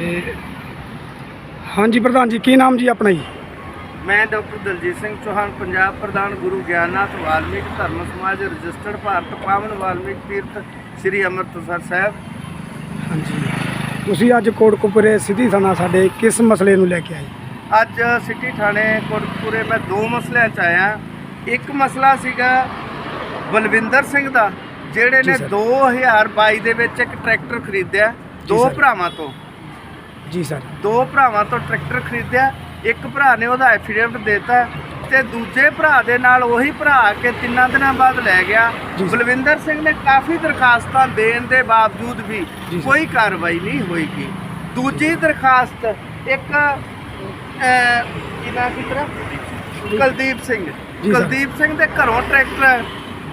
ਤੇ ਹਾਂਜੀ ਪ੍ਰਧਾਨ ਜੀ ਕੀ ਨਾਮ ਜੀ ਆਪਣਾ ਜੀ? ਮੈਂ ਡਾਕਟਰ ਦਲਜੀਤ ਸਿੰਘ ਚੌਹਾਨ ਪੰਜਾਬ ਪ੍ਰਧਾਨ ਗੁਰੂ ਗਿਆਨਨਾਥ ਵਾਲਮੀਕ ਧਰਮ ਸਮਾਜ ਰਜਿਸਟਰਡ ਭਾਰਤ ਪਾਵਨ ਵਾਲਮੀਕ ਤੀਰਥ ਸ੍ਰੀ ਅੰਮ੍ਰਿਤਸਰ ਸਾਹਿਬ। ਹਾਂਜੀ। ਤੁਸੀਂ ਅੱਜ ਕੋਟਕਪੂਰੇ ਸਿੱਧੀ ਥਾਣਾ ਸਾਡੇ ਕਿਸ ਮਸਲੇ ਨੂੰ ਲੈ ਕੇ ਆਏ? ਅੱਜ ਸਿਟੀ ਥਾਣੇ ਕੋਟਪੂਰੇ ਮੈਂ ਦੋ ਮਸਲਿਆਂ 'ਚ ਆਇਆ। ਇੱਕ ਮਸਲਾ ਸੀਗਾ ਬਲਵਿੰਦਰ ਸਿੰਘ ਦਾ ਜਿਹੜੇ ਨੇ ਸਰ। 2022 ਦੇ ਵਿੱਚ ਇੱਕ ਟਰੈਕਟਰ ਖਰੀਦਿਆ ਦੋ। ਭਰਾਵਾਂ ਤੋਂ। ਜੀ ਸਰ ਦੋ ਭਰਾਵਾਂ ਤੋਂ ਟਰੈਕਟਰ ਖਰੀਦਿਆ ਇੱਕ ਭਰਾ ਨੇ ਉਹਦਾ ਐਫੀਡੇਵਿਟ ਦਿੱਤਾ ਤੇ ਦੂਜੇ ਭਰਾ ਦੇ ਨਾਲ ਉਹੀ ਭਰਾ ਆ ਕੇ ਤਿੰਨਾਂ ਦਿਨਾਂ ਬਾਅਦ ਲੈ ਗਿਆ। ਬਲਵਿੰਦਰ ਸਿੰਘ ਨੇ ਕਾਫੀ ਦਰਖਾਸਤਾਂ ਦੇਣ ਦੇ ਬਾਵਜੂਦ ਵੀ। ਕੋਈ ਕਾਰਵਾਈ ਨਹੀਂ ਹੋਈਗੀ ਦੂਜੀ ਦਰਖਾਸਤ ਇੱਕ ਅਹ, ਕੀ ਨਾਮ ਸੀ ਤੇਰਾ ਕੁਲਦੀਪ ਸਿੰਘ। ਕੁਲਦੀਪ ਸਿੰਘ ਦੇ ਘਰੋਂ ਟਰੈਕਟਰ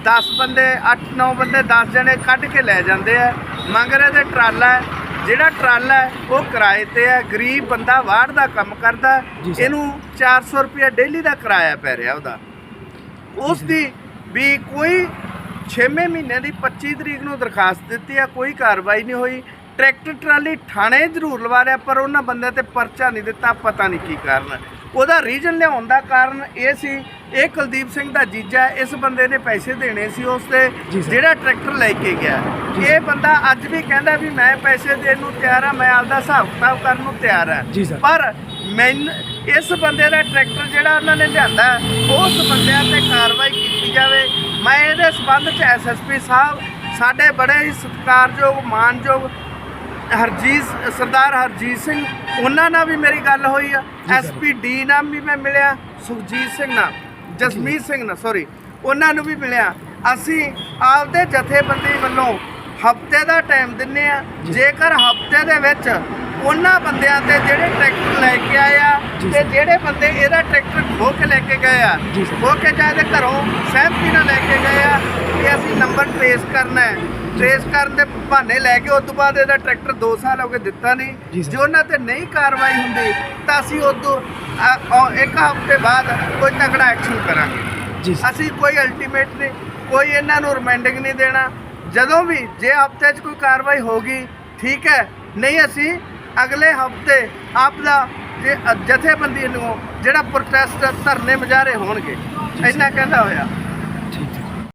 10 ਬੰਦੇ 8-9 ਬੰਦੇ 10 ਜਣੇ ਕੱਢ ਕੇ ਲੈ ਜਾਂਦੇ ਆ ਮੰਗਰੇ ਦੇ ਟਰਾਲਾ। ਜਿਹੜਾ ਟਰਾਲਾ ਹੈ, ਉਹ ਕਿਰਾਏ ਤੇ ਹੈ ਗਰੀਬ ਬੰਦਾ ਵਾੜ ਦਾ ਕੰਮ ਕਰਦਾ। ਇਹਨੂੰ 400 ਰੁਪਏ ਡੇਲੀ ਦਾ ਕਿਰਾਇਆ ਪੈ ਰਿਹਾ ਉਹਦਾ ਉਸ ਦੀ ਵੀ ਕੋਈ 6ਵੇਂ ਮਹੀਨੇ ਦੀ 25 ਤਰੀਕ ਨੂੰ ਦਰਖਾਸਤ ਦਿੱਤੀ ਆ ਕੋਈ ਕਾਰਵਾਈ ਨਹੀਂ ਹੋਈ ਟਰੈਕਟਰ ਟਰਾਲੀ ਥਾਣੇ ਜ਼ਰੂਰ ਲਵਾ ਰਿਆ ਪਰ ਉਹਨਾਂ ਬੰਦਿਆਂ ਤੇ ਪਰਚਾ ਨਹੀਂ ਦਿੱਤਾ ਪਤਾ ਨਹੀਂ ਕੀ ਕਾਰਨ। ਉਹਦਾ ਰੀਜਨ ਲਿਆਉਣ ਦਾ ਕਾਰਨ ਇਹ ਸੀ ਇਹ ਕੁਲਦੀਪ ਸਿੰਘ ਦਾ ਜੀਜਾ ਹੈ, ਇਸ ਬੰਦੇ ਨੇ ਪੈਸੇ ਦੇਣੇ ਸੀ ਉਸ ਤੇ ਜੀ ਸਰ। ਜਿਹੜਾ ਟਰੈਕਟਰ ਲੈ ਕੇ ਗਿਆ ਜੀ ਇਹ ਬੰਦਾ ਅੱਜ ਵੀ ਕਹਿੰਦਾ ਵੀ ਮੈਂ ਪੈਸੇ ਦੇਣ ਨੂੰ ਤਿਆਰ ਆ ਮੈਂ ਆਪਦਾ ਹਿਸਾਬ ਕਿਤਾਬ ਕਰਨ ਨੂੰ ਤਿਆਰ ਆ ਜੀ ਸਰ। ਪਰ ਮੈਂ ਇਸ ਬੰਦੇ ਦਾ ਟਰੈਕਟਰ ਜਿਹੜਾ ਉਹਨਾਂ ਨੇ ਲਿਆਂਦਾ ਉਸ ਬੰਦਿਆਂ ਤੇ ਕਾਰਵਾਈ ਕੀਤੀ ਜਾਵੇ ਮੈਂ ਇਹਦੇ ਸਬੰਧ ਚ ਐਸਐਸਪੀ ਸਾਹਿਬ ਸਾਡੇ ਬੜੇ ਹੀ ਸਤਿਕਾਰਯੋਗ ਮਾਨਯੋਗ ਹਰਜੀਤ ਸਰਦਾਰ ਹਰਜੀਤ ਸਿੰਘ ਉਹਨਾਂ ਨਾਲ ਵੀ ਮੇਰੀ ਗੱਲ ਹੋਈ ਆ ਸਰ। ਐਸਪੀ ਡੀ ਨਾਲ ਵੀ ਮੈਂ ਮਿਲਿਆ ਸੁਖਜੀਤ ਸਿੰਘ ਨਾਲ ਜਸਮੀਤ ਸਿੰਘ ਨਾਲ ਸੌਰੀ ਉਹਨਾਂ ਨੂੰ ਵੀ ਮਿਲਿਆ ਅਸੀਂ ਆਪਦੇ ਜਥੇਬੰਦੀ ਵੱਲੋਂ ਹਫ਼ਤੇ ਦਾ ਟਾਈਮ ਦਿੰਨੇ ਆ। ਜੇਕਰ ਹਫ਼ਤੇ ਦੇ ਵਿੱਚ ਉਹਨਾਂ ਬੰਦਿਆਂ ਤੇ ਜਿਹੜੇ ਟਰੈਕਟਰ ਲੈ ਕੇ ਆਏ ਆ ਤੇ। ਜਿਹੜੇ ਬੰਦੇ ਇਹਦਾ ਟਰੈਕਟਰ ਖੋ ਕੇ ਲੈ ਕੇ ਗਏ ਆ। ਖੋ ਕੇ ਇਹਦੇ ਘਰੋਂ ਸਹਿਮਤੀ ਨਾਲ ਲੈ ਕੇ ਗਏ ਆ ਕਿ ਅਸੀਂ ਨੰਬਰ ਟ੍ਰੇਸ ਕਰਨਾ ਹੈ ਟ੍ਰੇਸ ਕਰਨ ਦੇ ਬਹਾਨੇ ਲੈ ਕੇ ਉਸ ਤੋਂ ਬਾਅਦ ਇਹਦਾ ਟਰੈਕਟਰ 2 ਸਾਲ ਹੋ ਗਏ ਦਿੱਤਾ ਨਹੀਂ। ਜੇ ਉਹਨਾਂ ਤੇ ਨਹੀਂ ਕਾਰਵਾਈ ਹੁੰਦੀ ਤਾਂ ਅਸੀਂ ਉਦੋਂ ਇੱਕ ਹਫ਼ਤੇ ਬਾਅਦ ਕੋਈ ਤਕੜਾ ਐਕਸ਼ਨ ਕਰਾਂਗੇ। ਜੀ ਅਸੀਂ ਕੋਈ ਅਲਟੀਮੇਟ ਨਹੀਂ ਕੋਈ ਇਹਨਾਂ ਨੂੰ ਰਿਮਾਈਂਡਿੰਗ ਨਹੀਂ ਦੇਣਾ। ਜਦੋਂ ਵੀ ਜੇ ਹਫ਼ਤੇ 'ਚ ਕੋਈ ਕਾਰਵਾਈ ਹੋਗੀ ਠੀਕ ਹੈ ਨਹੀਂ ਅਸੀਂ ਅਗਲੇ ਹਫ਼ਤੇ ਆਪ ਦਾ ਜੇ ਜਥੇਬੰਦੀ ਨੂੰ ਜਿਹੜਾ ਪ੍ਰੋਟੈਸਟ ਧਰਨੇ ਮੁਜ਼ਾਹਰੇ ਹੋਣਗੇ ਇੰਨਾ ਕਹਿੰਦਾ ਹੋਇਆ।